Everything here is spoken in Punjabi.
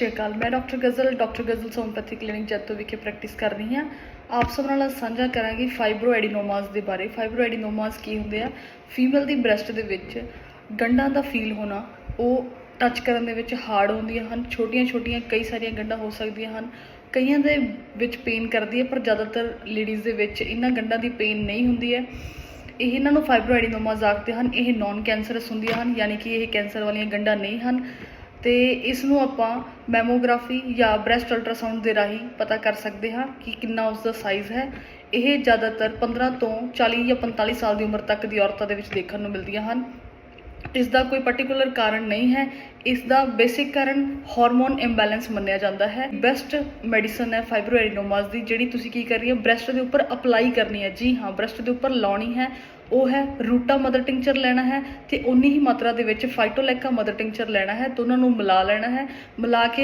ਸ਼੍ਰੀ ਅਕਾਲ। ਮੈਂ doctor Ghazal doctor Ghazal homeopathy clinic Jaito ਵਿਖੇ ਪ੍ਰੈਕਟਿਸ ਕਰ ਰਹੀ ਹਾਂ। ਆਪ ਸਭ ਨਾਲ ਸਾਂਝਾ ਕਰਾਂਗੀ ਫਾਈਬਰੋਐਡੀਨੋਮਾਸ ਦੇ ਬਾਰੇ। ਫਾਈਬਰੋਐਡੀਨੋਮਾਸ ਕੀ ਹੁੰਦੇ ਆ? ਫੀਮੇਲ ਦੀ ਬ੍ਰੈਸਟ ਦੇ ਵਿੱਚ ਗੰਢਾਂ ਦਾ ਫੀਲ ਹੋਣਾ, ਉਹ ਟੱਚ ਕਰਨ ਦੇ ਵਿੱਚ ਹਾਰਡ ਹੁੰਦੀਆਂ ਹਨ। ਛੋਟੀਆਂ-ਛੋਟੀਆਂ ਕਈ ਸਾਰੀਆਂ ਗੰਢਾਂ ਹੋ ਸਕਦੀਆਂ ਹਨ। ਕਈਆਂ ਦੇ ਵਿੱਚ ਪੇਨ ਕਰਦੀ ਹੈ, ਪਰ ਜ਼ਿਆਦਾਤਰ ਲੇਡੀਜ਼ ਦੇ ਵਿੱਚ ਇਹਨਾਂ ਗੰਢਾਂ ਦੀ ਪੇਨ ਨਹੀਂ ਹੁੰਦੀ ਹੈ। ਇਹ ਇਹਨਾਂ ਨੂੰ ਫਾਈਬਰੋਐਡੀਨੋਮਾਸ ਆਖਦੇ ਹਨ। ਇਹ ਨਾਨ ਕੈਂਸਰਸ ਹੁੰਦੀਆਂ ਹਨ, ਯਾਨੀ ਕਿ ਇਹ ਕੈਂਸਰ ਵਾਲੀਆਂ ਗੰਢਾਂ ਨਹੀਂ ਹਨ। ਤੇ ਇਸ ਨੂੰ ਆਪਾਂ ਮੈਮੋਗ੍ਰਾਫੀ ਜਾਂ ਬ੍ਰੈਸਟ ਅਲਟਰਾਸਾਊਂਡ ਦੇ ਰਾਹੀਂ ਪਤਾ ਕਰ ਸਕਦੇ ਹਾਂ ਕਿ ਕਿੰਨਾ ਉਸ ਦਾ ਸਾਈਜ਼ ਹੈ। ਇਹ ਜ਼ਿਆਦਾਤਰ 15 ਤੋਂ 40 ਜਾਂ 45 ਸਾਲ ਦੀ ਉਮਰ ਤੱਕ ਦੀ ਔਰਤਾਂ ਦੇ ਵਿੱਚ ਦੇਖਣ ਨੂੰ ਮਿਲਦੀਆਂ ਹਨ। ਇਸ ਦਾ ਕੋਈ ਪਾਰਟਿਕੂਲਰ ਕਾਰਨ ਨਹੀਂ ਹੈ। ਇਸ ਦਾ ਬੇਸਿਕ ਕਾਰਨ ਹਾਰਮੋਨ ਇੰਬੈਲੈਂਸ ਮੰਨਿਆ ਜਾਂਦਾ ਹੈ। ਬੈਸਟ ਮੈਡੀਸਨ ਹੈ ਫਾਈਬਰੋਐਡੀਨੋਮਾਸ ਦੀ, ਜਿਹੜੀ ਤੁਸੀਂ ਕੀ ਕਰਨੀ ਹੈ ਬ੍ਰੈਸਟ ਦੇ ਉੱਪਰ ਅਪਲਾਈ ਕਰਨੀ ਹੈ। ਜੀ ਹਾਂ ਬ੍ਰੈਸਟ ਦੇ ਉੱਪਰ ਲਾਉਣੀ ਹੈ। ਉਹ ਹੈ ਰੂਟਾ ਮਦਰ ਟਿੰਚਰ ਲੈਣਾ ਹੈ ਤੇ ਉਨੀ ਹੀ ਮਾਤਰਾ ਦੇ ਵਿੱਚ ਫਾਈਟੋਲੈਕਾ ਮਦਰ ਟਿੰਚਰ ਲੈਣਾ ਹੈ ਦੋਨਾਂ ਨੂੰ ਮਿਲਾ ਲੈਣਾ ਹੈ। ਮਿਲਾ ਕੇ